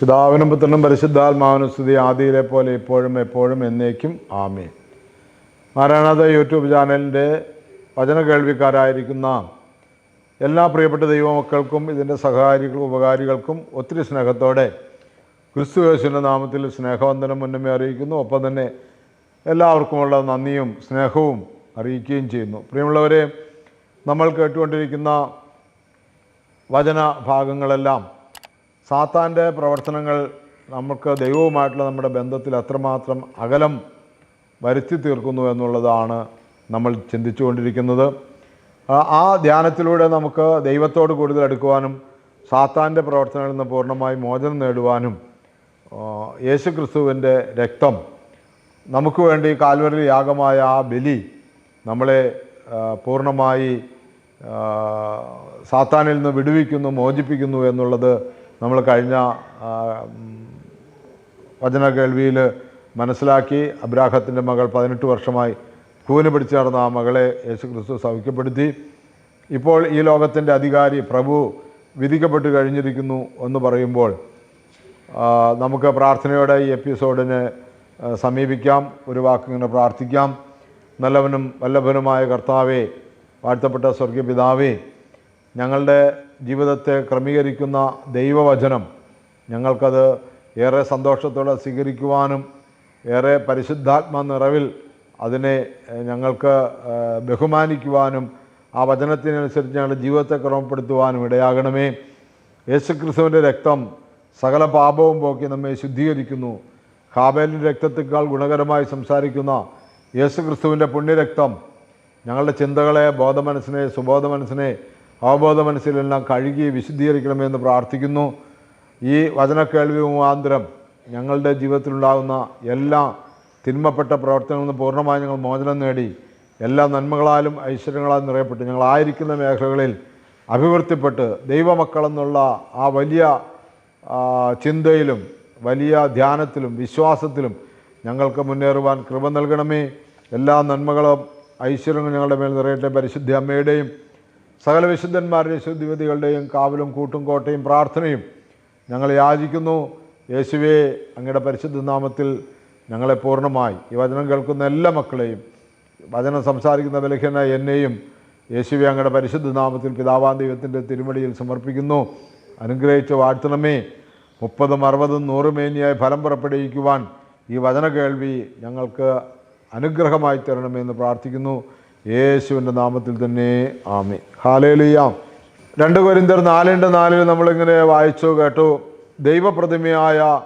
പിതാവിനും പുത്രനും പരിശുദ്ധാത്മാവിനും സ്തുതി ആദിയിലെ പോലെ ഇപ്പോഴും എപ്പോഴും എന്നേക്കും. ആമേൻ. മാരാണാഥ യൂട്യൂബ് ചാനലിന്റെ വചന കേൾവിക്കാരായിരിക്കുന്ന എല്ലാ പ്രിയപ്പെട്ട ദൈവമക്കൾക്കും ഇതിന്റെ സഹകാരികൾക്കും ഉപകാരികൾക്കും ഒത്തിരി സ്നേഹത്തോടെ ക്രിസ്തു യേശുവിന്റെ നാമത്തിൽ സ്നേഹവന്ദനം മുന്നമേ അറിയിക്കുന്നു. ഒപ്പം തന്നെ എല്ലാവർക്കുമുള്ള നന്ദിയും സ്നേഹവും അറിയിക്കുകയും ചെയ്യുന്നു. പ്രിയമുള്ളവരെ നമ്മൾ കേട്ടുകൊണ്ടിരിക്കുന്ന വചന ഭാഗങ്ങളെല്ലാം സാത്താന്റെ പ്രവർത്തനങ്ങൾ നമുക്ക് ദൈവവുമായിട്ടുള്ള നമ്മുടെ ബന്ധത്തിൽ അത്രമാത്രം അകലം വരുത്തി തീർക്കുന്നു എന്നുള്ളതാണ് നമ്മൾ ചിന്തിച്ചുകൊണ്ടിരിക്കുന്നത്. ആ- ധ്യാനത്തിലൂടെ നമുക്ക് ദൈവത്തോട് കൂടുതൽ അടുക്കുവാനും സാത്താന്റെ പ്രവർത്തനങ്ങളിൽ നിന്ന് പൂർണമായി മോചനം നേടുവാനും യേശു ക്രിസ്തുവിന്റെ രക്തം നമുക്ക് വേണ്ടി കാൽവരി യാഗമായ ആ ബലി നമ്മളെ പൂർണമായി സാത്താനിൽ നിന്ന് വിടുവിക്കുന്നു മോചിപ്പിക്കുന്നു എന്നുള്ളത് നമ്മൾ കഴിഞ്ഞ വചന കേൾവിയിൽ മനസ്സിലാക്കി അബ്രാഹത്തിന്റെ മകൾ പതിനെട്ട് വർഷമായി കൂന് പിടിച്ചു നടന്ന ആ മകളെ യേശു ക്രിസ്തു സൗഖ്യപ്പെടുത്തി. ഇപ്പോൾ ഈ ലോകത്തിന്റെ അധികാരി പ്രഭു വിധിക്കപ്പെട്ട് കഴിഞ്ഞിരിക്കുന്നു എന്ന് പറയുമ്പോൾ നമുക്ക് പ്രാർത്ഥനയോടെ ഈ എപ്പിസോഡിനെ സമീപിക്കാം ഒരു വാക്കിങ്ങനെ പ്രാർത്ഥിക്കാം. നല്ലവനും വല്ലഭനുമായ കർത്താവേ വാഴ്ത്തപ്പെട്ട സ്വർഗീയ പിതാവേ ഞങ്ങളുടെ ജീവിതത്തെ ക്രമീകരിക്കുന്ന ദൈവവചനം ഞങ്ങൾക്കത് ഏറെ സന്തോഷത്തോടെ സ്വീകരിക്കുവാനും ഏറെ പരിശുദ്ധാത്മ നിറവിൽ അതിനെ ഞങ്ങൾക്ക് ബഹുമാനിക്കുവാനും ആ വചനത്തിനനുസരിച്ച് ഞങ്ങളുടെ ജീവിതത്തെ ക്രമപ്പെടുത്തുവാനും ഇടയാകണമേ. യേശുക്രിസ്തുവിന്റെ രക്തം സകല പാപവും പോക്കി നമ്മെ ശുദ്ധീകരിക്കുന്നു. ഹാബേലിന്റെ രക്തത്തേക്കാൾ ഗുണകരമായി സംസാരിക്കുന്ന യേശുക്രിസ്തുവിന്റെ പുണ്യരക്തം ഞങ്ങളുടെ ചിന്തകളെ ബോധമനസ്സിനെ സുബോധ മനസ്സിനെ അവബോധ മനസ്സിലെല്ലാം കഴുകി വിശുദ്ധീകരിക്കണമെന്ന് പ്രാർത്ഥിക്കുന്നു. ഈ വചനക്കേൾവി മുഖാന്തരം ഞങ്ങളുടെ ജീവിതത്തിലുണ്ടാകുന്ന എല്ലാ തിന്മപ്പെട്ട പ്രവർത്തനങ്ങളിൽ നിന്ന് പൂർണമായി ഞങ്ങൾ മോചനം നേടി. എല്ലാ നന്മകളാലും ഐശ്വര്യങ്ങളാലും നിറയപ്പെട്ട്. ഞങ്ങളായിരിക്കുന്ന മേഖലകളിൽ അഭിവൃദ്ധിപ്പെട്ട് ദൈവമക്കളെന്നുള്ള ആ വലിയ ചിന്തയിലും വലിയ ധ്യാനത്തിലും വിശ്വാസത്തിലും ഞങ്ങൾക്ക് മുന്നേറുവാൻ കൃപ നൽകണമേ. എല്ലാ നന്മകളും ഐശ്വര്യങ്ങളും ഞങ്ങളുടെ മേൽ നിറയട്ടെ. പരിശുദ്ധ അമ്മയുടെയും സകല വിശുദ്ധന്മാരുടെയും ശുദ്ധിവതികളുടെയും കാവലും കൂട്ടും കോട്ടയും പ്രാർത്ഥനയും ഞങ്ങൾ യാചിക്കുന്നു. യേശുവേ അങ്ങയുടെ പരിശുദ്ധ നാമത്തിൽ ഞങ്ങളെ പൂർണമായി. ഈ വചനം കേൾക്കുന്ന എല്ലാ മക്കളെയും വചനം സംസാരിക്കുന്ന ബലഹീന എന്നെയും യേശുവെ അങ്ങയുടെ പരിശുദ്ധ നാമത്തിൽ പിതാവാൻ ദൈവത്തിന്റെ തിരുമടിയിൽ സമർപ്പിക്കുന്നു. അനുഗ്രഹിച്ച് വാഴ്ത്തണമേ. മുപ്പതും അറുപതും നൂറ് മേനിയായി ഫലം പുറപ്പെടുവിക്കുവാൻ ഈ വചന കേൾവി ഞങ്ങൾക്ക് അനുഗ്രഹമായി തരണമെന്ന് പ്രാർത്ഥിക്കുന്നു. യേശുവിന്റെ നാമത്തിൽ തന്നെ ആമി ഹാലേലിയാം രണ്ട് കൊരിന്തർ നാലിന്റെ നാലിൽ നമ്മളിങ്ങനെ വായിച്ചു കേട്ടു. ദൈവപ്രതിമയായ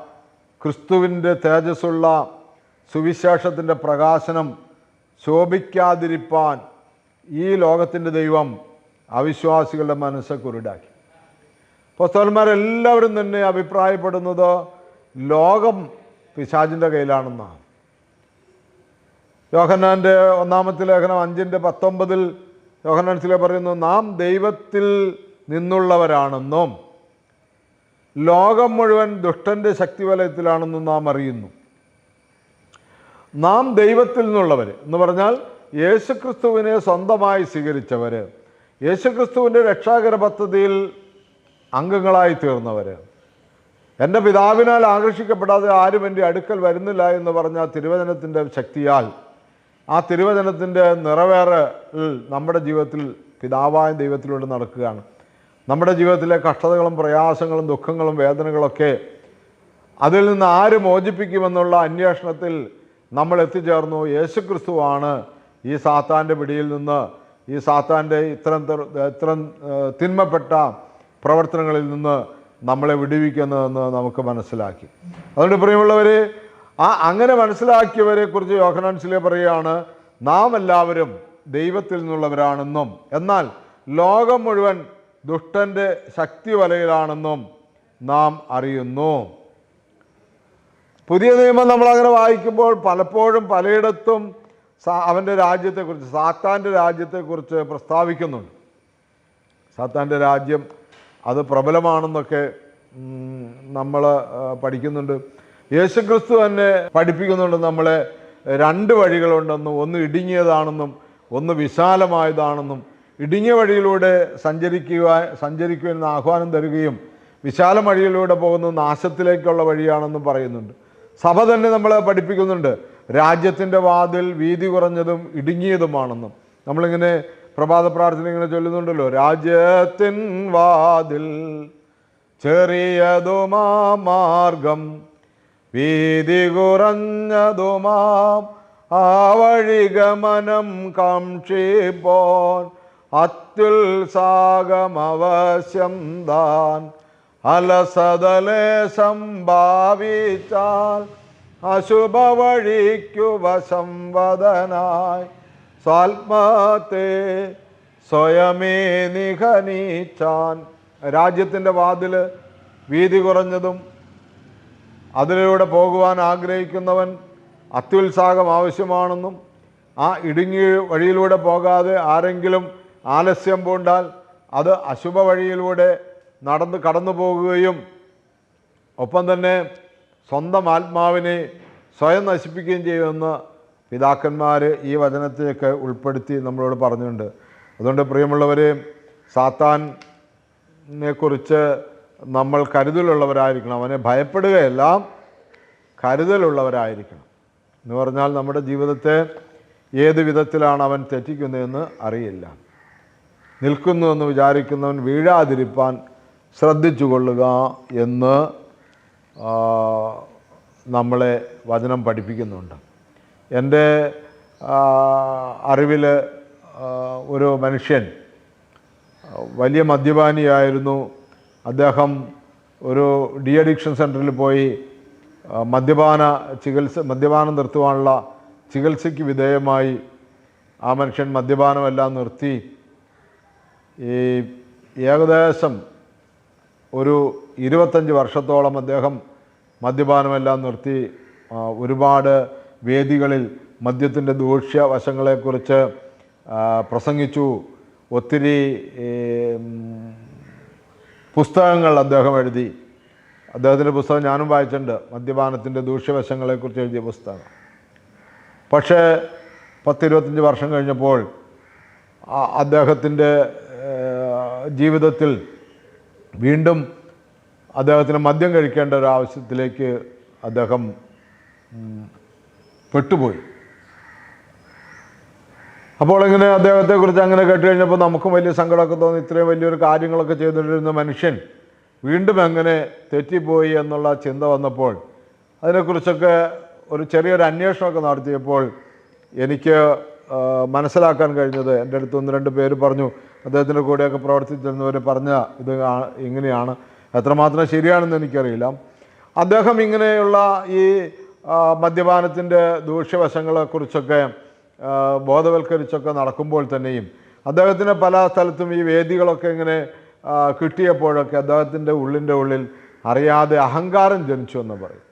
ക്രിസ്തുവിന്റെ തേജസ്സുള്ള സുവിശേഷത്തിന്റെ പ്രകാശനം ശോഭിക്കാതിരിപ്പാൻ ഈ ലോകത്തിന്റെ ദൈവം അവിശ്വാസികളുടെ മനസ്സ് കുരുടാക്കി. പുസ്തകന്മാരെല്ലാവരും തന്നെ അഭിപ്രായപ്പെടുന്നത് ലോകം പിശാചിന്റെ കയ്യിലാണെന്നാണ്. യോഹന്നാന്റെ ഒന്നാമത്തെ ലേഖനം അഞ്ചിന്റെ പത്തൊമ്പതിൽ യോഹന്നാൻ ചില പറയുന്നു നാം ദൈവത്തിൽ നിന്നുള്ളവരാണെന്നും ലോകം മുഴുവൻ ദുഷ്ടന്റെ ശക്തി വലയത്തിലാണെന്നും നാം അറിയുന്നു. നാം ദൈവത്തിൽ നിന്നുള്ളവർ എന്ന് പറഞ്ഞാൽ യേശുക്രിസ്തുവിനെ സ്വന്തമായി സ്വീകരിച്ചവർ യേശുക്രിസ്തുവിന്റെ രക്ഷാകര പദ്ധതിയിൽ അംഗങ്ങളായി തീർന്നവർ എന്റെ പിതാവിനാൽ ആകർഷിക്കപ്പെടാതെ ആരും എന്റെ അടുക്കൽ വരുന്നില്ല എന്ന് പറഞ്ഞ തിരുവചനത്തിന്റെ ശക്തിയാൽ ആ തിരുവചനത്തിന്റെ നിറവേറൽ നമ്മുടെ ജീവിതത്തിൽ പിതാവായ ദൈവത്തിലൂടെ നടക്കുകയാണ്. നമ്മുടെ ജീവിതത്തിലെ കഷ്ടതകളും പ്രയാസങ്ങളും ദുഃഖങ്ങളും വേദനകളൊക്കെ അതിൽ നിന്ന് ആര് മോചിപ്പിക്കുമെന്നുള്ള അന്വേഷണത്തിൽ നമ്മൾ എത്തിച്ചേർന്നു. യേശുക്രിസ്തുവാണ് ഈ സാത്താന്റെ പിടിയിൽ നിന്ന് ഈ സാത്താന്റെ ഇത്തരം ഇത്തരം തിന്മപ്പെട്ട പ്രവർത്തനങ്ങളിൽ നിന്ന് നമ്മളെ വിടുവിക്കുന്നതെന്ന് നമുക്ക് മനസ്സിലാക്കി. അതുകൊണ്ട് പ്രിയമുള്ളവരെ ആ അങ്ങനെ മനസ്സിലാക്കിയവരെ കുറിച്ച് യോഹനാൻസിലെ പറയുകയാണ് നാം എല്ലാവരും ദൈവത്തിൽ നിന്നുള്ളവരാണെന്നും എന്നാൽ ലോകം മുഴുവൻ ദുഷ്ടന്റെ ശക്തി വലയിലാണെന്നും നാം അറിയുന്നു. പുതിയ നിയമം നമ്മൾ നമ്മളങ്ങനെ വായിക്കുമ്പോൾ പലപ്പോഴും പലയിടത്തും അവന്റെ രാജ്യത്തെക്കുറിച്ച് സാത്താന്റെ രാജ്യത്തെക്കുറിച്ച് പ്രസ്താവിക്കുന്നുണ്ട്. സാത്താന്റെ രാജ്യം അത് പ്രബലമാണെന്നൊക്കെ നമ്മൾ പഠിക്കുന്നുണ്ട്. യേശുക്രിസ്തു തന്നെ പഠിപ്പിക്കുന്നുണ്ട് നമ്മളെ രണ്ട് വഴികളുണ്ടെന്നും ഒന്ന് ഇടുങ്ങിയതാണെന്നും ഒന്ന് വിശാലമായതാണെന്നും. ഇടുങ്ങിയ വഴിയിലൂടെ സഞ്ചരിക്കുക സഞ്ചരിക്കുവാൻ ആഹ്വാനം തരികയും വിശാല വഴിയിലൂടെ പോകുന്ന നാശത്തിലേക്കുള്ള വഴിയാണെന്നും പറയുന്നുണ്ട്. സഭ തന്നെ നമ്മളെ പഠിപ്പിക്കുന്നുണ്ട്. രാജ്യത്തിന്റെ വാതിൽ വീതി കുറഞ്ഞതും ഇടുങ്ങിയതുമാണെന്നും. നമ്മളിങ്ങനെ പ്രഭാത പ്രാർത്ഥന ഇങ്ങനെ ചൊല്ലുന്നുണ്ടല്ലോ. രാജ്യത്തിൻ വാതിൽ ചെറിയതുമാ മാർഗം വീതി കുറഞ്ഞതുമാം. ആ വഴിഗമനം കാക്ഷിപ്പോൻ അത്യുത്സാഹമവശ്യം താൻ. അലസതലേശം സംഭാവിച്ചാൽ അശുഭ വഴിക്കു വശംവദനായി സ്വാത്മത്തെ സ്വയമേ നിഹനിച്ചാൻ. രാജ്യത്തിന്റെ വാതിൽ വീതി കുറഞ്ഞതും അതിലൂടെ പോകുവാൻ ആഗ്രഹിക്കുന്നവൻ അത്യുത്സാഹം ആവശ്യമാണെന്നും ആ ഇടുങ്ങിയ വഴിയിലൂടെ പോകാതെ ആരെങ്കിലും ആലസ്യം പൂണ്ടാൽ അത് അശുഭ വഴിയിലൂടെ നടന്ന് കടന്നു പോകുകയും ഒപ്പം തന്നെ സ്വന്തം ആത്മാവിനെ സ്വയം നശിപ്പിക്കുകയും ചെയ്യുമെന്ന് പിതാക്കന്മാർ ഈ വചനത്തെയൊക്കെ ഉൾപ്പെടുത്തി നമ്മളോട് പറഞ്ഞിട്ടുണ്ട്. അതുകൊണ്ട് പ്രിയമുള്ളവർ സാത്താനെ കുറിച്ച് നമ്മൾ കരുതലുള്ളവരായിരിക്കണം. അവനെ ഭയപ്പെടുകയല്ല കരുതലുള്ളവരായിരിക്കണം. എന്ന് പറഞ്ഞാൽ നമ്മുടെ ജീവിതത്തെ ഏത് വിധത്തിലാണ് അവൻ തെറ്റിക്കുന്നതെന്ന് അറിയില്ല. നിൽക്കുന്നു എന്ന് വിചാരിക്കുന്നവൻ വീഴാതിരിപ്പാൻ ശ്രദ്ധിച്ചു കൊള്ളുക എന്ന് നമ്മളെ വചനം പഠിപ്പിക്കുന്നുണ്ട്. എന്റെ അറിവിൽ ഒരു മനുഷ്യൻ വലിയ മദ്യപാനിയായിരുന്നു. അദ്ദേഹം ഒരു ഡി അഡിക്ഷൻ സെന്ററിൽ പോയി മദ്യപാന ചികിത്സ മദ്യപാനം നിർത്തുവാനുള്ള ചികിത്സയ്ക്ക് വിധേയമായി ആ മനുഷ്യൻ മദ്യപാനമെല്ലാം നിർത്തി. ഈ ഏകദേശം ഒരു ഇരുപത്തഞ്ച് വർഷത്തോളം അദ്ദേഹം മദ്യപാനമെല്ലാം നിർത്തി. ഒരുപാട് വേദികളിൽ മദ്യത്തിന്റെ ദൂഷ്യ വശങ്ങളെക്കുറിച്ച് പ്രസംഗിച്ചു. ഒത്തിരി പുസ്തകങ്ങൾ അദ്ദേഹം എഴുതി. അദ്ദേഹത്തിന്റെ പുസ്തകം ഞാനും വായിച്ചിട്ടുണ്ട്. മദ്യപാനത്തിന്റെ ദൂഷ്യവശങ്ങളെക്കുറിച്ച് എഴുതിയ പുസ്തകം. പക്ഷേ പത്തിരുപത്തഞ്ച് വർഷം കഴിഞ്ഞപ്പോൾ അദ്ദേഹത്തിന്റെ ജീവിതത്തിൽ വീണ്ടും അദ്ദേഹത്തിന് മദ്യം കഴിക്കേണ്ട ഒരു ആവശ്യത്തിലേക്ക് അദ്ദേഹം പെട്ടുപോയി. അപ്പോൾ ഇങ്ങനെ അദ്ദേഹത്തെക്കുറിച്ച് അങ്ങനെ കേട്ട് കഴിഞ്ഞപ്പോൾ നമുക്കും വലിയ സങ്കടമൊക്കെ തോന്നി. ഇത്രയും വലിയൊരു കാര്യങ്ങളൊക്കെ ചെയ്തുകൊണ്ടിരുന്ന മനുഷ്യൻ വീണ്ടും എങ്ങനെ തെറ്റിപ്പോയി എന്നുള്ള ചിന്ത വന്നപ്പോൾ അതിനെക്കുറിച്ചൊക്കെ ഒരു ചെറിയൊരു അന്വേഷണമൊക്കെ നടത്തിയപ്പോൾ എനിക്ക് മനസ്സിലാക്കാൻ കഴിഞ്ഞത് എന്റെ അടുത്ത് ഒന്ന് രണ്ട് പേര് പറഞ്ഞു അദ്ദേഹത്തിന്റെ കൂടെയൊക്കെ പ്രവർത്തിച്ചിരുന്നവർ പറഞ്ഞ ഇത് ഇങ്ങനെയാണ് എത്രമാത്രം ശരിയാണെന്ന് എനിക്കറിയില്ല. അദ്ദേഹം ഇങ്ങനെയുള്ള ഈ മദ്യപാനത്തിന്റെ ദൂഷ്യവശങ്ങളെക്കുറിച്ചൊക്കെ ബോധവൽക്കരിച്ചൊക്കെ നടക്കുമ്പോൾ തന്നെയും അദ്ദേഹത്തിന് പല സ്ഥലത്തും ഈ വേദികളൊക്കെ ഇങ്ങനെ കിട്ടിയപ്പോഴൊക്കെ അദ്ദേഹത്തിന്റെ ഉള്ളിന്റെ ഉള്ളിൽ അറിയാതെ അഹങ്കാരം ജനിച്ചു എന്ന് പറയും.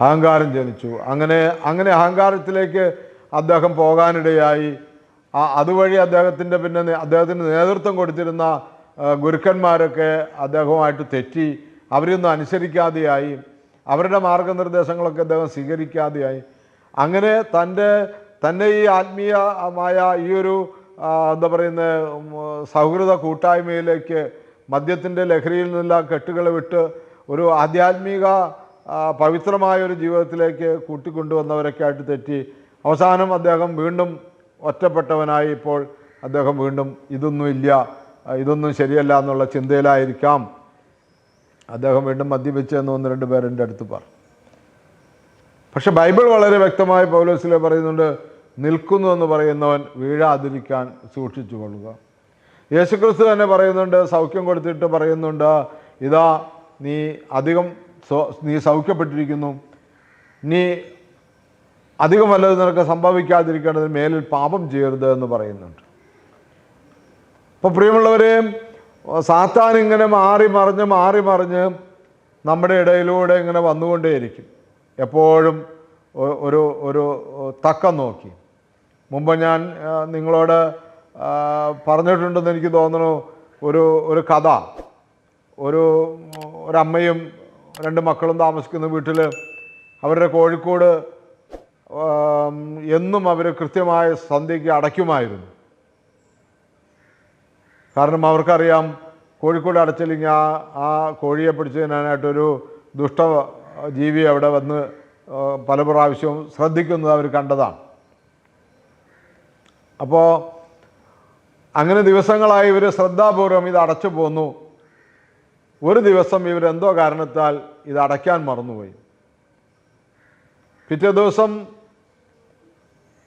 അഹങ്കാരം ജനിച്ചു. അങ്ങനെ അങ്ങനെ അഹങ്കാരത്തിലേക്ക് അദ്ദേഹം പോകാനിടയായി. അതുവഴി അദ്ദേഹത്തിന്റെ പിന്നെ അദ്ദേഹത്തിന് നേതൃത്വം കൊടുത്തിരുന്ന ഗുരുക്കന്മാരൊക്കെ അദ്ദേഹവുമായിട്ട് തെറ്റി അവരൊന്നും അനുസരിക്കാതെയായി. അവരുടെ മാർഗനിർദ്ദേശങ്ങളൊക്കെ അദ്ദേഹം സ്വീകരിക്കാതെയായി. അങ്ങനെ തന്റെ തന്നെ ഈ ആത്മീയമായ ഈ ഒരു എന്താ പറയുന്ന സൗഹൃദ കൂട്ടായ്മയിലേക്ക് മദ്യത്തിന്റെ ലഹരിയിൽ നിന്നെല്ലാം കെട്ടുകളെ വിട്ട് ഒരു ആധ്യാത്മിക പവിത്രമായ ഒരു ജീവിതത്തിലേക്ക് കൂട്ടിക്കൊണ്ടുവന്നവരൊക്കെ ആയിട്ട് തെറ്റി. അവസാനം അദ്ദേഹം വീണ്ടും ഒറ്റപ്പെട്ടവനായി ഇപ്പോൾ അദ്ദേഹം വീണ്ടും ഇതൊന്നുമില്ല ഇതൊന്നും ശരിയല്ല എന്നുള്ള ചിന്തയിലായിരിക്കാം. അദ്ദേഹം വീണ്ടും മദ്യപിച്ചെന്ന് ഒന്ന് രണ്ട് പേരെന്റെ അടുത്ത് പറഞ്ഞു പക്ഷെ ബൈബിൾ വളരെ വ്യക്തമായി പൗലോസിലെ പറയുന്നുണ്ട് നിൽക്കുന്നു എന്ന് പറയുന്നവൻ വീഴാതിരിക്കാൻ സൂക്ഷിച്ചു കൊള്ളുക. യേശുക്രിസ്തു തന്നെ പറയുന്നുണ്ട് സൗഖ്യം കൊടുത്തിട്ട് പറയുന്നുണ്ട് ഇതാ നീ അധികം നീ സൗഖ്യപ്പെട്ടിരിക്കുന്നു. നീ അധികം വല്ലത് നിനക്ക് സംഭവിക്കാതിരിക്കേണ്ടതിന് മേലിൽ പാപം ചെയ്യരുത് എന്ന് പറയുന്നുണ്ട്. അപ്പോൾ പ്രിയമുള്ളവരെ സാത്താൻ ഇങ്ങനെ മാറി മറിഞ്ഞ് മാറി മറിഞ്ഞ് നമ്മുടെ ഇടയിലൂടെ ഇങ്ങനെ വന്നുകൊണ്ടേയിരിക്കും. എപ്പോഴും ഒരു ഒരു തക്കം നോക്കി. മുമ്പ് ഞാൻ നിങ്ങളോട് പറഞ്ഞിട്ടുണ്ടെന്ന് എനിക്ക് തോന്നുന്നു ഒരു ഒരു കഥ. ഒരു ഒരമ്മയും രണ്ട് മക്കളും താമസിക്കുന്ന വീട്ടിൽ അവരുടെ കോഴിക്കോട് എന്നും അവർ കൃത്യമായ സന്ധ്യയ്ക്ക് അടയ്ക്കുമായിരുന്നു. കാരണം അവർക്കറിയാം കോഴിക്കോട് അടച്ചില്ലെങ്കിൽ ആ ആ കോഴിയെ പിടിച്ചതിനായിട്ടൊരു ദുഷ്ട ജീവി അവിടെ വന്ന് പല പ്രാവശ്യവും ശ്രദ്ധിക്കുന്നത് അവർ കണ്ടതാണ്. അപ്പോൾ അങ്ങനെ ദിവസങ്ങളായി ഇവർ ശ്രദ്ധാപൂർവം ഇത് അടച്ചു പോന്നു. ഒരു ദിവസം ഇവരെന്തോ കാരണത്താൽ ഇത് അടയ്ക്കാൻ മറന്നുപോയി. പിറ്റേ ദിവസം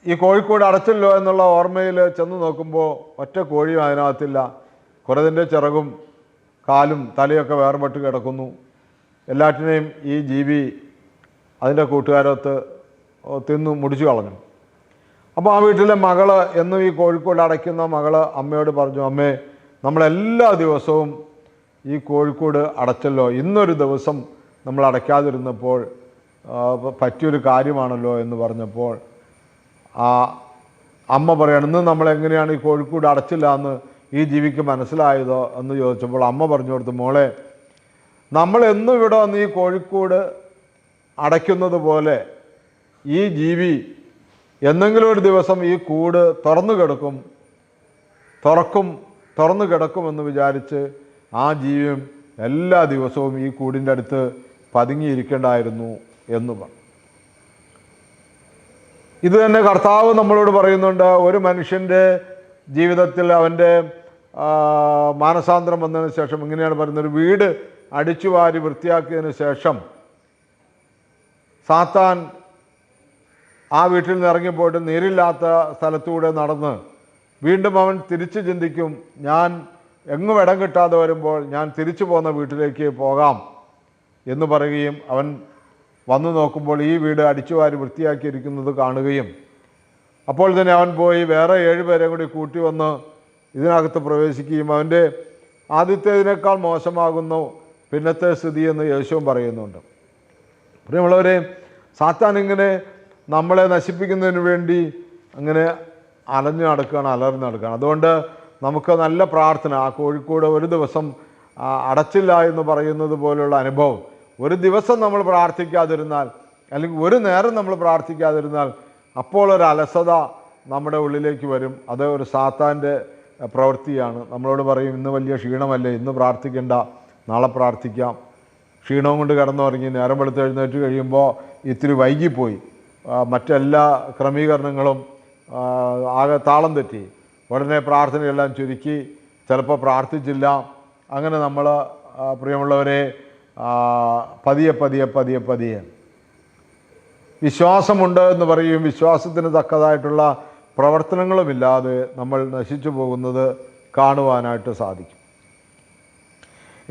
ഈ കോഴിക്കോട് അടച്ചല്ലോ എന്നുള്ള ഓർമ്മയിൽ ചെന്ന് നോക്കുമ്പോൾ ഒറ്റ കോഴിയും അതിനകത്തില്ല. കുറതിന്റെ ചിറകും കാലും തലയൊക്കെ വേർപെട്ട് കിടക്കുന്നു. എല്ലാറ്റിനെയും ഈ ജീവി അതിന്റെ കൂട്ടുകാരത്ത് തിന്നു മുടിച്ചു കളഞ്ഞു. അപ്പോൾ ആ വീട്ടിലെ മകൾ എന്നും ഈ കോഴിക്കോട് അടയ്ക്കുന്ന മകൾ അമ്മയോട് പറഞ്ഞു അമ്മേ നമ്മളെല്ലാ ദിവസവും ഈ കോഴിക്കോട് അടച്ചല്ലോ. ഇന്നൊരു ദിവസം നമ്മൾ അടയ്ക്കാതിരുന്നപ്പോൾ പറ്റിയൊരു കാര്യമാണല്ലോ എന്ന് പറഞ്ഞപ്പോൾ ആ അമ്മ പറയാണ് ഇന്ന് നമ്മളെങ്ങനെയാണ് ഈ കോഴിക്കോട് അടച്ചില്ല എന്ന് ഈ ജീവിക്ക് മനസ്സിലായതോ? എന്ന് ചോദിച്ചപ്പോൾ അമ്മ പറഞ്ഞു കൊടുത്തു മോളെ നമ്മൾ എന്നും ഇവിടെ വന്ന് ഈ കോഴിക്കോട് അടയ്ക്കുന്നത് പോലെ ഈ ജീവി എന്തെങ്കിലും ഒരു ദിവസം ഈ കൂട് തുറന്നു കിടക്കും തുറക്കും തുറന്നു കിടക്കുമെന്ന് വിചാരിച്ച് ആ ജീവിയും എല്ലാ ദിവസവും ഈ കൂടിന്റെ അടുത്ത് പതുങ്ങിയിരിക്കേണ്ടായിരുന്നു എന്ന് പറഞ്ഞു. ഇത് തന്നെ കർത്താവ് നമ്മളോട് പറയുന്നുണ്ട് ഒരു മനുഷ്യന്റെ ജീവിതത്തിൽ അവന്റെ മാനസാന്തരം വന്നതിന് ശേഷം ഇങ്ങനെയാണ് പറയുന്നത് ഒരു വീട് അടിച്ചു വാരി വൃത്തിയാക്കിയതിന് ശേഷം സാത്താൻ ആ വീട്ടിൽ നിന്ന് ഇറങ്ങിപ്പോയിട്ട് നീരില്ലാത്ത സ്ഥലത്തൂടെ നടന്ന് വീണ്ടും അവൻ തിരിച്ച് ചിന്തിക്കും ഞാൻ എങ്ങും ഇടം കിട്ടാതെ വരുമ്പോൾ ഞാൻ തിരിച്ചു പോകുന്ന വീട്ടിലേക്ക് പോകാം എന്ന് പറയുകയും അവൻ വന്നു നോക്കുമ്പോൾ ഈ വീട് അടിച്ചുവാരി വൃത്തിയാക്കിയിരിക്കുന്നത് കാണുകയും അപ്പോൾ തന്നെ അവൻ പോയി വേറെ ഏഴുപേരെ കൂടി കൂട്ടി വന്ന് ഇതിനകത്ത് പ്രവേശിക്കുകയും അവന്റെ ആദ്യത്തേതിനേക്കാൾ മോശമാകുന്നു പിന്നത്തെ സ്ഥിതി എന്ന് യേശുവും പറയുന്നുണ്ട്. പ്രിയമുള്ളവരെ സാത്താൻ ഇങ്ങനെ നമ്മളെ നശിപ്പിക്കുന്നതിന് വേണ്ടി അങ്ങനെ അലഞ്ഞു നടക്കുകയാണ് അലർന്നു നടക്കുകയാണ്. അതുകൊണ്ട് നമുക്ക് നല്ല പ്രാർത്ഥന ആ കോഴിക്കോട് ഒരു ദിവസം അടച്ചില്ല എന്ന് പറയുന്നത് പോലുള്ള അനുഭവം. ഒരു ദിവസം നമ്മൾ പ്രാർത്ഥിക്കാതിരുന്നാൽ അല്ലെങ്കിൽ ഒരു നേരം നമ്മൾ പ്രാർത്ഥിക്കാതിരുന്നാൽ അപ്പോൾ ഒരു അലസത നമ്മുടെ ഉള്ളിലേക്ക് വരും. അത് ഒരു സാത്താന്റെ പ്രവൃത്തിയാണ്. നമ്മളോട് പറയും ഇന്ന് വലിയ ക്ഷീണമല്ലേ ഇന്ന് പ്രാർത്ഥിക്കേണ്ട. നാളെ പ്രാർത്ഥിക്കാം. ക്ഷീണവും കൊണ്ട് കിടന്നുറങ്ങി നേരം വെളുത്ത് എഴുന്നേറ്റ് കഴിയുമ്പോൾ ഇത്തിരി വൈകിപ്പോയി. മറ്റെല്ലാ ക്രമീകരണങ്ങളും ആകെ താളം തെറ്റി. ഉടനെ പ്രാർത്ഥനയെല്ലാം ചുരുക്കി. ചിലപ്പോൾ പ്രാർത്ഥിച്ചില്ല. അങ്ങനെ നമ്മൾ പ്രിയമുള്ളവരെ പതിയെ പതിയെ പതിയെ പതിയെ. വിശ്വാസമുണ്ട് എന്ന് പറയും. വിശ്വാസത്തിന് തക്കതായിട്ടുള്ള പ്രവർത്തനങ്ങളുമില്ലാതെ നമ്മൾ നശിച്ചു പോകുന്നത് കാണുവാനായിട്ട് സാധിക്കും.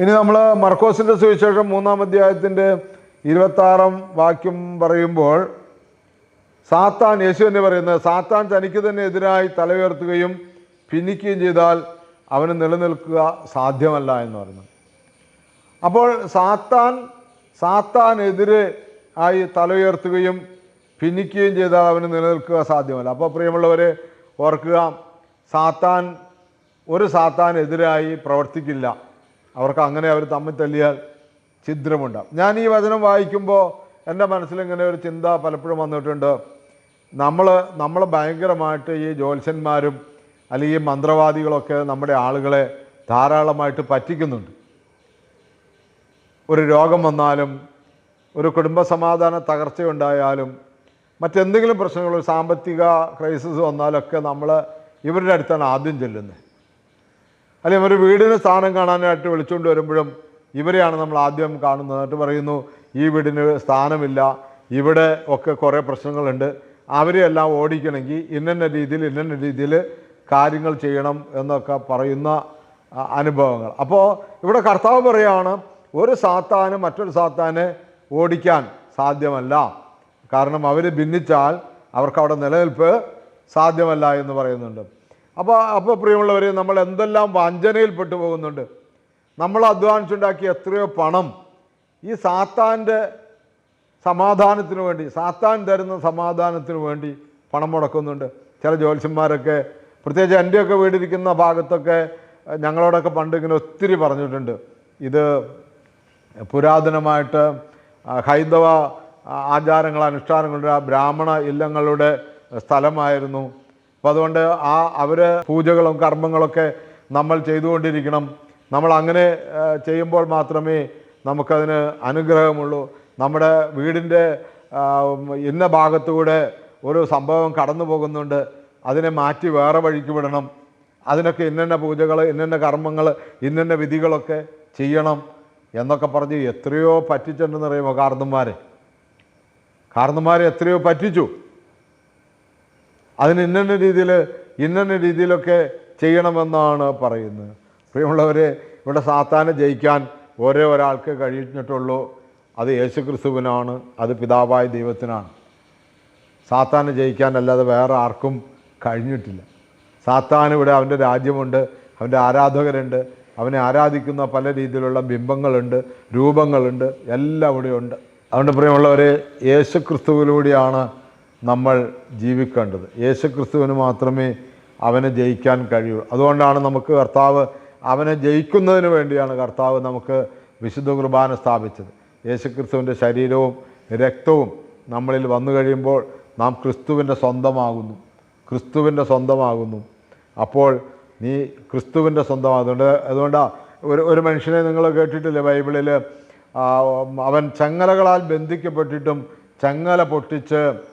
ഇനി നമ്മൾ മർക്കോസിന്റെ സുവിശേഷം മൂന്നാം അധ്യായത്തിന്റെ ഇരുപത്താറാം വാക്യം പറയുമ്പോൾ സാത്താൻ യേശു തന്നെ പറയുന്നത് സാത്താൻ തനിക്ക് തന്നെ എതിരായി തലയുയർത്തുകയും ഭിന്നിക്കുകയും ചെയ്താൽ അവന് നിലനിൽക്കുക സാധ്യമല്ല എന്ന് പറയുന്നു. അപ്പോൾ സാത്താൻ സാത്താനെതിരെ ആയി തലയുയർത്തുകയും ഭിന്നിക്കുകയും ചെയ്താൽ അവന് നിലനിൽക്കുക സാധ്യമല്ല. അപ്പോൾ പ്രിയമുള്ളവരെ ഓർക്കുക സാത്താൻ ഒരു സാത്താനെതിരായി പ്രവർത്തിക്കില്ല. അവർക്ക് അങ്ങനെ അവർ തമ്മിൽ തല്ലിയാൽ ഛിദ്രമുണ്ടാകും ഞാൻ ഈ വചനം വായിക്കുമ്പോൾ എന്റെ മനസ്സിലിങ്ങനെ ഒരു ചിന്ത പലപ്പോഴും വന്നിട്ടുണ്ട്. നമ്മൾ നമ്മൾ ഭയങ്കരമായിട്ട് ഈ ജ്യോത്സ്യന്മാരും അല്ലെങ്കിൽ ഈ മന്ത്രവാദികളൊക്കെ നമ്മുടെ ആളുകളെ ധാരാളമായിട്ട് പറ്റിക്കുന്നുണ്ട്. ഒരു രോഗം വന്നാലും ഒരു കുടുംബസമാധാന തകർച്ചയുണ്ടായാലും മറ്റെന്തെങ്കിലും പ്രശ്നങ്ങൾ സാമ്പത്തിക ക്രൈസിസ് വന്നാലൊക്കെ നമ്മൾ ഇവരുടെ അടുത്താണ് ആദ്യം ചെല്ലുന്നത്. അല്ലെങ്കിൽ ഒരു വീടിന് സ്ഥാനം കാണാനായിട്ട് വിളിച്ചുകൊണ്ട് വരുമ്പോഴും ഇവരെയാണ് നമ്മൾ ആദ്യം കാണുന്നത്. എന്നിട്ട് പറയുന്നു ഈ വീടിന് സ്ഥാനമില്ല. ഇവിടെ ഒക്കെ കുറേ പ്രശ്നങ്ങളുണ്ട്. അവരെയെല്ലാം ഓടിക്കണമെങ്കിൽ ഇന്നന്ന രീതിയിൽ ഇന്നന്ന രീതിയിൽ കാര്യങ്ങൾ ചെയ്യണം എന്നൊക്കെ പറയുന്ന അനുഭവങ്ങൾ. അപ്പോൾ ഇവിടെ കർത്താവ് പറയുകയാണ് ഒരു സാത്താന് മറ്റൊരു സാത്താനെ ഓടിക്കാൻ സാധ്യമല്ല. കാരണം അവർ ഭിന്നിച്ചാൽ അവർക്ക് അവിടെ നിലനിൽപ്പ് സാധ്യമല്ല എന്ന് പറയുന്നുണ്ട്. അപ്പോൾ അപ്പോൾ പ്രിയമുള്ളവർ നമ്മൾ എന്തെല്ലാം വഞ്ചനയിൽപ്പെട്ടു പോകുന്നുണ്ട്. നമ്മൾ അധ്വാനിച്ചുണ്ടാക്കിയ എത്രയോ പണം ഈ സാത്താന്റെ സമാധാനത്തിന് വേണ്ടി സാത്താൻ തരുന്ന സമാധാനത്തിന് വേണ്ടി പണം മുടക്കുന്നുണ്ട്. ചില ജ്യോത്സ്യന്മാരൊക്കെ പ്രത്യേകിച്ച് എന്റെയൊക്കെ വീടിരിക്കുന്ന ഭാഗത്തൊക്കെ ഞങ്ങളോടൊക്കെ പണ്ട് ഇങ്ങനെ ഒത്തിരി പറഞ്ഞിട്ടുണ്ട്. ഇത് പുരാതനമായിട്ട് ഹൈന്ദവ ആചാരങ്ങൾ അനുഷ്ഠാനങ്ങളുടെ ബ്രാഹ്മണ ഇല്ലങ്ങളുടെ സ്ഥലമായിരുന്നു. അപ്പോൾ അതുകൊണ്ട് ആ അവർ പൂജകളും കർമ്മങ്ങളൊക്കെ നമ്മൾ ചെയ്തുകൊണ്ടിരിക്കണം. നമ്മൾ അങ്ങനെ ചെയ്യുമ്പോൾ മാത്രമേ നമുക്കതിന് അനുഗ്രഹമുള്ളൂ. നമ്മുടെ വീടിന്റെ ഇന്ന ഭാഗത്തുകൂടെ ഒരു സംഭവം കടന്നു പോകുന്നുണ്ട്. അതിനെ മാറ്റി വേറെ വഴിക്ക് വിടണം. അതിനൊക്കെ ഇന്നന്ന പൂജകൾ ഇന്നന്ന കർമ്മങ്ങൾ ഇന്നന്ന വിധികളൊക്കെ ചെയ്യണം എന്നൊക്കെ പറഞ്ഞ് എത്രയോ പറ്റിച്ചിട്ടുണ്ടെന്നറിയുമോ കാർന്നന്മാരെ കാർന്നന്മാരെ എത്രയോ പറ്റിച്ചു. അതിന് ഇന്നന്ന രീതിയിൽ ഇന്നന്ന രീതിയിലൊക്കെ ചെയ്യണമെന്നാണ് പറയുന്നത്. പ്രിയമുള്ളവരെ ഇവിടെ സാത്താനെ ജയിക്കാൻ ഓരോ ഒരാൾക്ക് കഴിഞ്ഞിട്ടുള്ളൂ. അത് യേശു ക്രിസ്തുവിനാണ് അത് പിതാവായ ദൈവത്തിനാണ്. സാത്താനെ ജയിക്കാനല്ലാതെ വേറെ ആർക്കും കഴിഞ്ഞിട്ടില്ല. സാത്താൻ ഇവിടെ അവന്റെ രാജ്യമുണ്ട് അവന്റെ ആരാധകരുണ്ട് അവനെ ആരാധിക്കുന്ന പല രീതിയിലുള്ള ബിംബങ്ങളുണ്ട് രൂപങ്ങളുണ്ട് എല്ലാം ഇവിടെയുണ്ട്. അതുകൊണ്ട് പ്രിയമുള്ളവരെ യേശു ക്രിസ്തുവിലൂടെയാണ് നമ്മൾ ജീവിക്കേണ്ടത്. യേശുക്രിസ്തുവിന് മാത്രമേ അവനെ ജയിക്കാൻ കഴിയൂ. അതുകൊണ്ടാണ് നമുക്ക് കർത്താവ് അവനെ ജയിക്കുന്നതിന് വേണ്ടിയാണ് കർത്താവ് നമുക്ക് വിശുദ്ധ കുർബാന സ്ഥാപിച്ചത്. യേശുക്രിസ്തുവിന്റെ ശരീരവും രക്തവും നമ്മളിൽ വന്നു കഴിയുമ്പോൾ നാം ക്രിസ്തുവിന്റെ സ്വന്തമാകുന്നു. ക്രിസ്തുവിന്റെ സ്വന്തമാകുന്നു. അപ്പോൾ നീ ക്രിസ്തുവിന്റെ സ്വന്തമാകുന്നുണ്ട്. അതുകൊണ്ടാണ് ഒരു ഒരു മനുഷ്യനെ നിങ്ങൾ കേട്ടിട്ടില്ലേ ബൈബിളിൽ അവൻ ചങ്ങലകളാൽ ബന്ധിക്കപ്പെട്ടിട്ടും ചങ്ങല പൊട്ടിച്ച്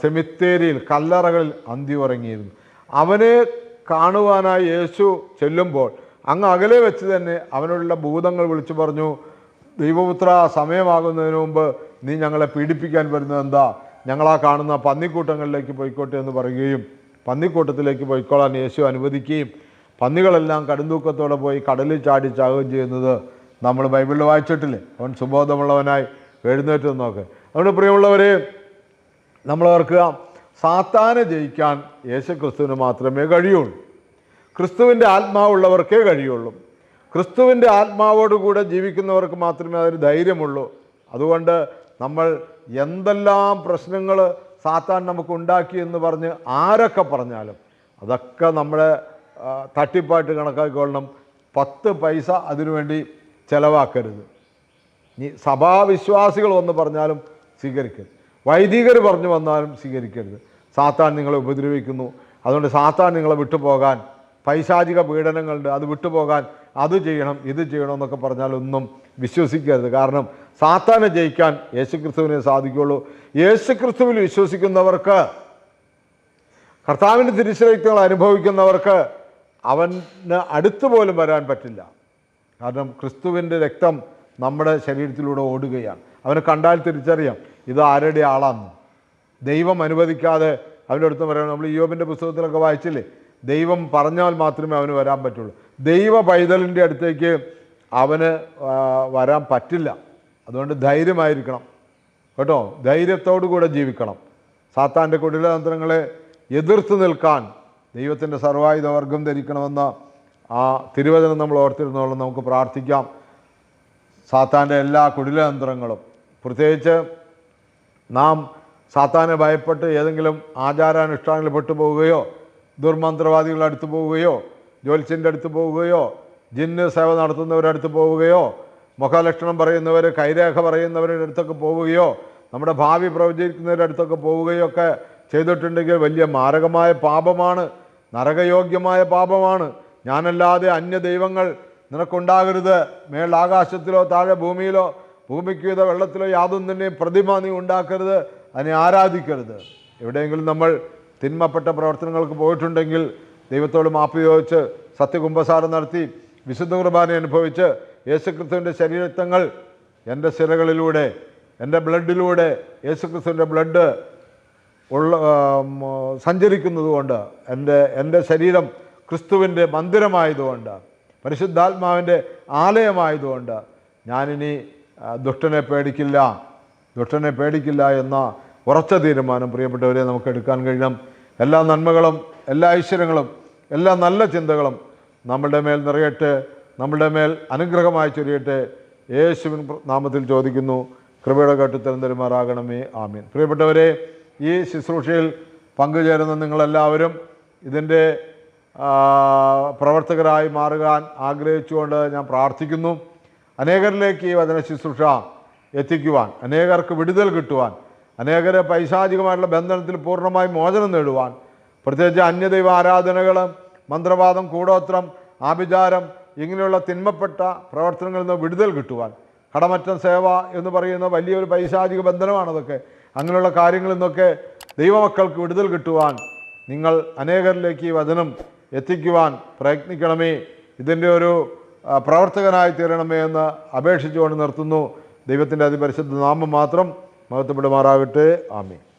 സെമിത്തേരിയിൽ കല്ലറകളിൽ അന്തി ഉറങ്ങിയിരുന്നു അവനെ കാണുവാനായി യേശു ചെല്ലുമ്പോൾ അങ്ങ് അകലെ വെച്ച് തന്നെ അവനോടുള്ള ഭൂതങ്ങൾ വിളിച്ചു പറഞ്ഞു ദൈവപുത്ര സമയമാകുന്നതിന് മുമ്പ് നീ ഞങ്ങളെ പീഡിപ്പിക്കാൻ വരുന്നത് എന്താ? ഞങ്ങളാ കാണുന്ന പന്നിക്കൂട്ടങ്ങളിലേക്ക് പോയിക്കോട്ടെ എന്ന് പറയുകയും പന്നിക്കൂട്ടത്തിലേക്ക് പോയിക്കോളാൻ യേശു അനുവദിക്കുകയും പന്നികളെല്ലാം കടുന്തൂക്കത്തോടെ പോയി കടലിൽ ചാടി ചാകുകയും ചെയ്യുന്നത് നമ്മൾ ബൈബിളിൽ വായിച്ചിട്ടില്ലേ? അവൻ സുബോധമുള്ളവനായി എഴുന്നേറ്റ് നോക്ക് അതുകൊണ്ട് പ്രിയമുള്ളവരെ നമ്മൾ ഓർക്കുക സാത്താനെ ജയിക്കാൻ യേശു ക്രിസ്തുവിന് മാത്രമേ കഴിയുള്ളൂ. ക്രിസ്തുവിന്റെ ആത്മാവുള്ളവർക്കേ കഴിയുള്ളൂ. ക്രിസ്തുവിന്റെ ആത്മാവോടുകൂടെ ജീവിക്കുന്നവർക്ക് മാത്രമേ അതിന് ധൈര്യമുള്ളൂ. അതുകൊണ്ട് നമ്മൾ എന്തെല്ലാം പ്രശ്നങ്ങൾ സാത്താൻ നമുക്ക് ഉണ്ടാക്കി എന്ന് പറഞ്ഞ് ആരൊക്കെ പറഞ്ഞാലും അതൊക്കെ നമ്മളെ തട്ടിപ്പായിട്ട് കണക്കാക്കിക്കൊള്ളണം. പത്ത് പൈസ അതിനുവേണ്ടി ചിലവാക്കരുത്. ഇനി സഭാവിശ്വാസികൾ ഒന്ന് പറഞ്ഞാലും സ്വീകരിക്കരുത്. വൈദികർ പറഞ്ഞു വന്നാലും സ്വീകരിക്കരുത്. സാത്താൻ നിങ്ങളെ ഉപദ്രവിക്കുന്നു. അതുകൊണ്ട് സാത്താൻ നിങ്ങളെ വിട്ടുപോകാൻ പൈശാചിക പീഡനങ്ങളുണ്ട് അത് വിട്ടുപോകാൻ അത് ചെയ്യണം ഇത് ചെയ്യണം എന്നൊക്കെ പറഞ്ഞാൽ ഒന്നും വിശ്വസിക്കരുത്. കാരണം സാത്താനെ ജയിക്കാൻ യേശുക്രിസ്തുവിനെ സാധിക്കുള്ളൂ. യേശുക്രിസ്തുവിൽ വിശ്വസിക്കുന്നവർക്ക് കർത്താവിന്റെ തിരിച്ചറിയത്തുകൾ അനുഭവിക്കുന്നവർക്ക് അവന് അടുത്ത് പോലും വരാൻ പറ്റില്ല. കാരണം ക്രിസ്തുവിന്റെ രക്തം നമ്മുടെ ശരീരത്തിലൂടെ ഓടുകയാണ്. അവനെ കണ്ടാൽ തിരിച്ചറിയാം. ഇത് ആരുടെ ആളാന്ന് ദൈവം അനുവദിക്കാതെ അവന്റെ അടുത്ത് പറയണം നമ്മൾ യോബിന്റെ പുസ്തകത്തിലൊക്കെ വായിച്ചില്ലേ? ദൈവം പറഞ്ഞാൽ മാത്രമേ അവന് വരാൻ പറ്റുള്ളൂ. ദൈവ പൈതലിന്റെ അടുത്തേക്ക് അവന് വരാൻ പറ്റില്ല. അതുകൊണ്ട് ധൈര്യമായിരിക്കണം. കേട്ടോ? ധൈര്യത്തോടു കൂടെ ജീവിക്കണം. സാത്താന്റെ കുടിലതന്ത്രങ്ങളെ എതിർത്ത് നിൽക്കാൻ ദൈവത്തിന്റെ സർവായുധ വർഗം ധരിക്കണമെന്ന ആ തിരുവചനം നമ്മൾ ഓർത്തിരുന്നോളം നമുക്ക് പ്രാർത്ഥിക്കാം. സാത്താന്റെ എല്ലാ കുടിലതന്ത്രങ്ങളും. പ്രത്യേകിച്ച് നാം സാത്താനെ ഭയപ്പെട്ട് ഏതെങ്കിലും ആചാരാനുഷ്ഠാനങ്ങളിൽ പെട്ടുപോവുകയോ ദുർമന്ത്രവാദികളുടെ അടുത്ത് പോവുകയോ ജ്യോത്സ്യന്റെ അടുത്ത് പോവുകയോ ജിന്ന് സേവ നടത്തുന്നവരുടെ അടുത്ത് പോവുകയോ മുഖലക്ഷണം പറയുന്നവർ കൈരേഖ പറയുന്നവരുടെ അടുത്തൊക്കെ പോവുകയോ നമ്മുടെ ഭാവി പ്രവചിക്കുന്നവരുടെ അടുത്തൊക്കെ പോവുകയോ ഒക്കെ ചെയ്തിട്ടുണ്ടെങ്കിൽ വലിയ മാരകമായ പാപമാണ് നരകയോഗ്യമായ പാപമാണ്. ഞാനല്ലാതെ അന്യ ദൈവങ്ങൾ നിനക്കുണ്ടാകരുത്. മേൾ ആകാശത്തിലോ താഴെ ഭൂമിയിലോ ഭൂമിക്ക് വെള്ളത്തിലോ യാതൊന്നും തന്നെ പ്രതിമ നീ ഉണ്ടാക്കരുത് അതിനെ ആരാധിക്കരുത്. എവിടെയെങ്കിലും നമ്മൾ തിന്മപ്പെട്ട പ്രവർത്തനങ്ങൾക്ക് പോയിട്ടുണ്ടെങ്കിൽ ദൈവത്തോട് മാപ്പ് ചോദിച്ച് സത്യകുംഭസാരം നടത്തി വിശുദ്ധ കുർബാന അനുഭവിച്ച് യേശുക്രിസ്തുവിന്റെ ശരീരത്വങ്ങൾ എന്റെ സിരകളിലൂടെ എന്റെ ബ്ലഡിലൂടെ യേശുക്രിസ്തുവിന്റെ ബ്ലഡ് ഉള്ള സഞ്ചരിക്കുന്നതുകൊണ്ട് എന്റെ എന്റെ ശരീരം ക്രിസ്തുവിന്റെ മന്ദിരമായതുകൊണ്ട് പരിശുദ്ധാത്മാവിന്റെ ആലയമായതുകൊണ്ട് ഞാനിനി ദുഷ്ടനെ പേടിക്കില്ല ദുഷ്ടനെ പേടിക്കില്ല എന്ന ഉറച്ച തീരുമാനം പ്രിയപ്പെട്ടവരെ നമുക്ക് എടുക്കാൻ കഴിയണം എല്ലാ നന്മകളും എല്ലാ ഐശ്വര്യങ്ങളും എല്ലാ നല്ല ചിന്തകളും നമ്മളുടെ മേൽ നിറയട്ടെ നമ്മളുടെ മേൽ അനുഗ്രഹമായി ചൊരിയട്ടെ. യേശുവിൻ നാമത്തിൽ ചോദിക്കുന്നു കൃപയുടെ കേട്ട് തരുമാറാകണമേ ആമീൻ. പ്രിയപ്പെട്ടവരെ ഈ ശുശ്രൂഷയിൽ പങ്കുചേരുന്ന നിങ്ങളെല്ലാവരും ഇതിന്റെ പ്രവർത്തകരായി മാറുവാൻ ആഗ്രഹിച്ചുകൊണ്ട് ഞാൻ പ്രാർത്ഥിക്കുന്നു. അനേകരിലേക്ക് ഈ വചന ശുശ്രൂഷ എത്തിക്കുവാൻ അനേകർക്ക് വിടുതൽ കിട്ടുവാൻ അനേകരെ പൈശാചികമായിട്ടുള്ള ബന്ധനത്തിൽ പൂർണമായി മോചനം നേടുവാൻ പ്രത്യേകിച്ച് അന്യദൈവ ആരാധനകൾ മന്ത്രവാദം കൂടോത്രം ആഭിചാരം ഇങ്ങനെയുള്ള തിന്മപ്പെട്ട പ്രവർത്തനങ്ങളിൽ നിന്ന് വിടുതൽ കിട്ടുവാൻ കടമറ്റം സേവ എന്ന് പറയുന്ന വലിയൊരു പൈശാചിക ബന്ധനമാണതൊക്കെ അങ്ങനെയുള്ള കാര്യങ്ങളിൽ നിന്നൊക്കെ ദൈവമക്കൾക്ക് വിടുതൽ കിട്ടുവാൻ നിങ്ങൾ അനേകരിലേക്ക് ഈ വചനം എത്തിക്കുവാൻ പ്രയത്നിക്കണമേ. ഇതിന്റെ ഒരു പ്രവർത്തകനായി തീരണമേ എന്ന് അപേക്ഷിച്ചുകൊണ്ട് നിർത്തുന്നു. ദൈവത്തിന്റെ അതിപരിശുദ്ധ നാമം മാത്രം മഹത്വപ്പെടുമാറാകട്ടെ. ആമേ